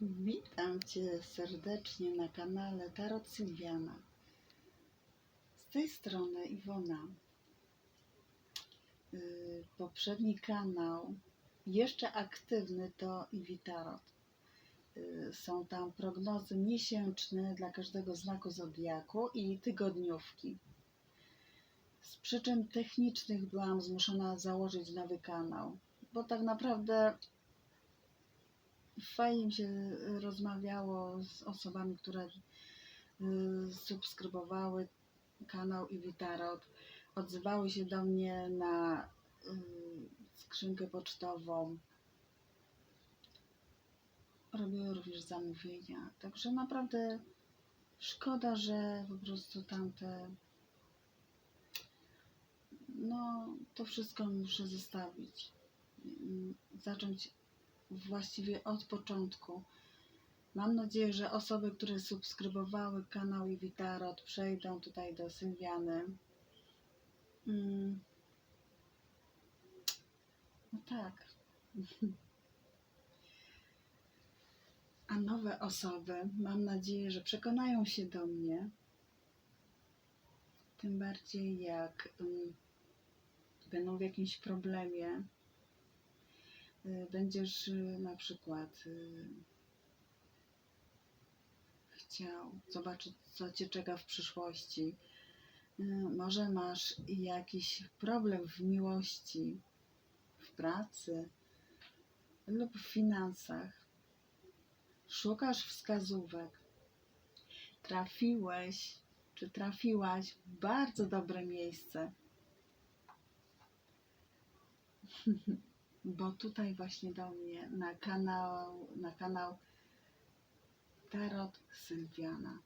Witam Cię serdecznie na kanale Tarot Sylwiana. Z tej strony Iwona. Yy, Poprzedni kanał, jeszcze aktywny, to Iwi Tarot. Yy, Są tam prognozy miesięczne dla każdego znaku zodiaku i tygodniówki. Z przyczyn technicznych byłam zmuszona założyć nowy kanał, bo tak naprawdę fajnie mi się rozmawiało z osobami, które y, subskrybowały kanał Iwi Tarot, odzywały się do mnie na y, skrzynkę pocztową. Robiły również zamówienia. Także naprawdę szkoda, że po prostu tamte no to wszystko muszę zostawić. Mm, Zacząć właściwie od początku. Mam nadzieję, że osoby, które subskrybowały kanał Iwi przejdą tutaj do Sylwiany. Mm. No tak. A nowe osoby, mam nadzieję, że przekonają się do mnie. Tym bardziej jak mm, będą w jakimś problemie, będziesz y, na przykład y, chciał zobaczyć, co cię czeka w przyszłości. Y, Może masz jakiś problem w miłości, w pracy lub w finansach. Szukasz wskazówek. Trafiłeś czy trafiłaś w bardzo dobre miejsce. bo tutaj właśnie do mnie na kanał, na kanał Tarot Sylwiana.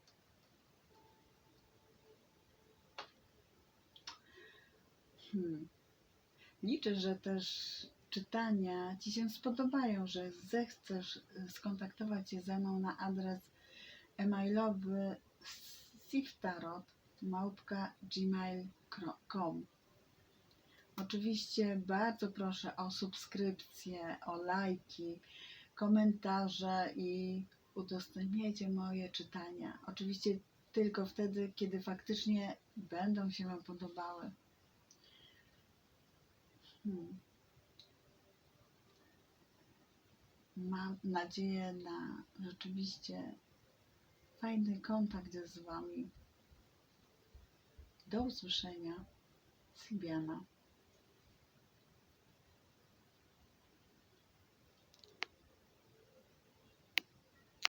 Hmm. Liczę, że też czytania Ci się spodobają, że zechcesz skontaktować się ze mną na adres e-mailowy siftarot małpka gmail.com Oczywiście bardzo proszę o subskrypcje, o lajki, komentarze i udostępniajcie moje czytania. Oczywiście tylko wtedy, kiedy faktycznie będą się Wam podobały. Hmm. Mam nadzieję na rzeczywiście fajny kontakt z Wami. Do usłyszenia. Sylwiana.